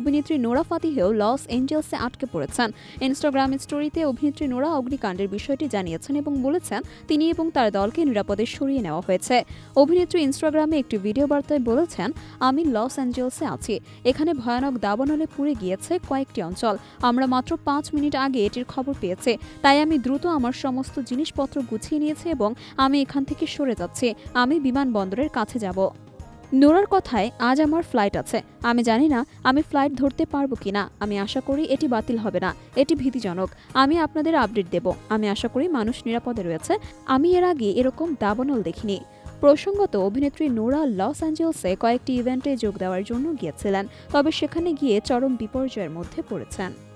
অভিনেত্রী Nora ফাতিহেও loss এঞ্জেলসে আটকে পড়েছেন। ইনস্টাগ্রাম স্টোরিতে অভিনেত্রী নোরা অগ্নিকাণ্ডের বিষয়টি জানিয়েছেন এবং বলেছেন, তিনি এবং তার দলকে নিরাপদে সরিয়ে নেওয়া হয়েছে। অভিনেত্রী ইনস্টাগ্রামে একটি ভিডিও বার্তায় বলেছেন, আমি লস অ্যাঞ্জেলসে আছি। এখানে ভয়ানক দাবানলে পুড়ে গিয়েছে কয়েকটি অঞ্চল। আমরা মাত্র পাঁচ মিনিট আগে এটির খবর পেয়েছি। তাই আমি দ্রুত আমার সমস্ত জিনিসপত্র গুছিয়ে নিয়েছি এবং আমি এখান থেকে সরে যাচ্ছি। আমি বিমানবন্দরের কাছে যাব। নোরার কথায় আজ আমার ফ্লাইট আছে। আমি জানি না আমি ফ্লাইট ধরতে পারব কিনা। আমি আশা করি এটি বাতিল হবে না। এটি ভীতিজনক। আমি আপনাদের আপডেট দেব। আমি আশা করি মানুষ নিরাপদে রয়েছে। আমি এর আগে এরকম দাবানল দেখিনি। প্রসঙ্গত, অভিনেত্রী নোরা লস অ্যাঞ্জেলসে কয়েকটি ইভেন্টে যোগ দেওয়ার জন্য গিয়েছিলেন, তবে সেখানে গিয়ে চরম বিপর্যয়ের মধ্যে পড়েছেন।